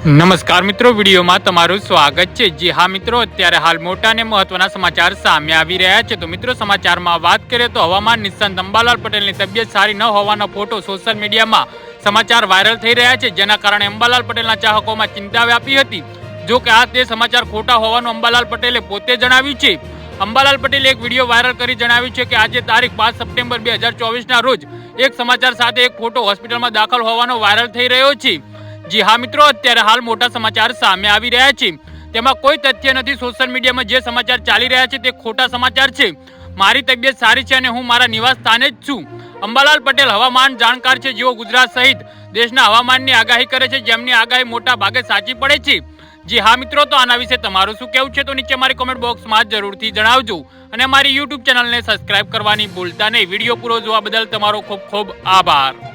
નમસ્કાર મિત્રો, વિડીયોમાં તમારું સ્વાગત છે. જી હા મિત્રો, અત્યારે હાલ મોટા અને મહત્વના સમાચાર સામે આવી રહ્યા છે. તો મિત્રો, સમાચારમાં વાત કરીએ તો હવામાન નિષ્ણાંત અંબાલાલ પટેલની તબિયત સારી ન હોવાનો ફોટો સોશિયલ મીડિયામાં સમાચાર વાયરલ થઈ રહ્યા છે. જેના કારણે અંબાલાલ પટેલના ચાહકોમાં ચિંતા વ્યાપી હતી. જો કે આ તે સમાચાર ખોટા હોવાનું અંબાલાલ પટેલે પોતે જણાવ્યું છે. અંબાલાલ પટેલે એક વીડિયો વાયરલ કરી જણાવ્યું છે કે આજે તારીખ પાંચ સપ્ટેમ્બર બે હજાર ચોવીસના રોજ એક સમાચાર સાથે એક ફોટો હોસ્પિટલમાં દાખલ હોવાનો વાયરલ થઈ રહ્યો છે. જી હા મિત્રો, અત્યારે હાલ મોટા સમાચાર સામે આવી રહ્યા છે. તેમાં કોઈ તથ્ય નથી સોશિયલ મીડિયામાં જે સમાચાર ચાલી રહ્યા છે તે ખોટા સમાચાર છે. મારી તબિયત સારી છે અને હું મારા નિવાસ સ્થાને જ છું. અંબાલાલ પટેલ હવામાન જાણકાર છે, જેઓ ગુજરાત સહિત દેશના હવામાનની આગાહી કરે છે. જેમની આગાહી મોટા ભાગે સાચી પડે છે. જી હા મિત્રો, તો આના વિશે તમારું શું કહેવું છે? તો નીચે મારી કોમેન્ટ બોક્સમાં જરૂરથી જણાવજો. અને મારી યુટ્યુબ ચેનલને સબસ્ક્રાઇબ કરવાની ભૂલતા નહીં. વીડિયો પૂરો જોવા બદલ તમારો ખૂબ ખૂબ આભાર.